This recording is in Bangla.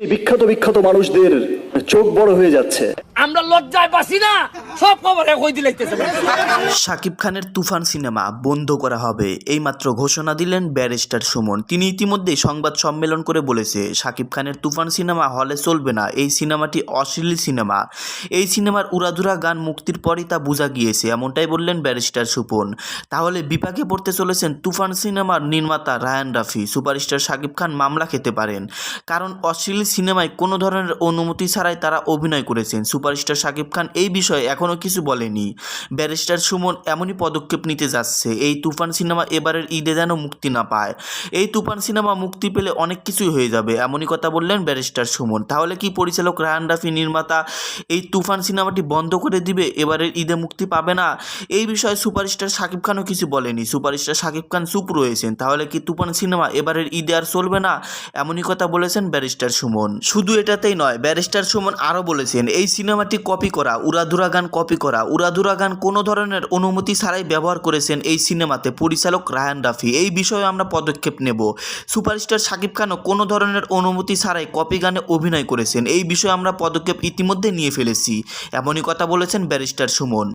বিখ্যাত বিখ্যাত মানুষদের চোখ বড় হয়ে যাচ্ছে। আমরা লজ্জায় বাসি না। সব খবর শাকিব খানের তুফান সিনেমা বন্ধ করা হবে, এইমাত্র ঘোষণা দিলেন ব্যারিস্টার সুমন। তিনি ইতিমধ্যেই সংবাদ সম্মেলন করে বলেছে শাকিব খানের তুফান সিনেমা হলে চলবে না, এই সিনেমাটি অশ্লীল সিনেমা। এই সিনেমার উড়াধুরা গান মুক্তির পরই তা বোঝা গিয়েছে, এমনটাই বললেন ব্যারিস্টার সুপন। তাহলে বিপাকে পড়তে চলেছেন তুফান সিনেমার নির্মাতা রায়ান রাফি, সুপারস্টার শাকিব খান মামলা খেতে পারেন। কারণ অশ্লীল সিনেমায় কোনো ধরনের অনুমতি ছাড়াই তারা অভিনয় করেছেন। সুপারস্টার শাকিব খান এই বিষয়ে এখনও কিছু বলেনি। ব্যারিস্টার সুমন এমনই পদক্ষেপ নিতে যাচ্ছে, এই তুফান সিনেমা এবারের ঈদে যেন মুক্তি না পায়। এই তুফান সিনেমা মুক্তি পেলে অনেক কিছুই হয়ে যাবে, এমনই কথা বললেন ব্যারিস্টার সুমন। তাহলে কি পরিচালক রাহান রাফি নির্মাতা এই তুফান সিনেমাটি বন্ধ করে দিবে, এবারের ঈদে মুক্তি পাবে না? এই বিষয়ে সুপারস্টার শাকিব খানও কিছু বলেনি। সুপারস্টার শাকিব খান চুপ রয়েছেন, তাহলে কি তুফান সিনেমা এবারের ঈদে আর চলবে না? এমনই কথা বলেছেন ব্যারিস্টার সুমন। শুধু এটাতেই নয়, ব্যারিস্টার সুমন আরও বলেছেন, এই সিনেমাটি কপি করা, উড়াধুরা গান কপি করা। উড়াধুরা গান কোনো ধরনের অনুমতি ছাড়াই ব্যবহার করেছেন এই সিনেমাতে পরিচালক রায়ান রাফি। এই বিষয়ে আমরা পদক্ষেপ নেব। সুপারস্টার শাকিব খানও কোনো ধরনের অনুমতি ছাড়াই কপি গানে অভিনয় করেছেন। এই বিষয়ে আমরা পদক্ষেপ ইতিমধ্যে নিয়ে ফেলেছি। এমনই কথা বলেছেন ব্যারিস্টার সুমন।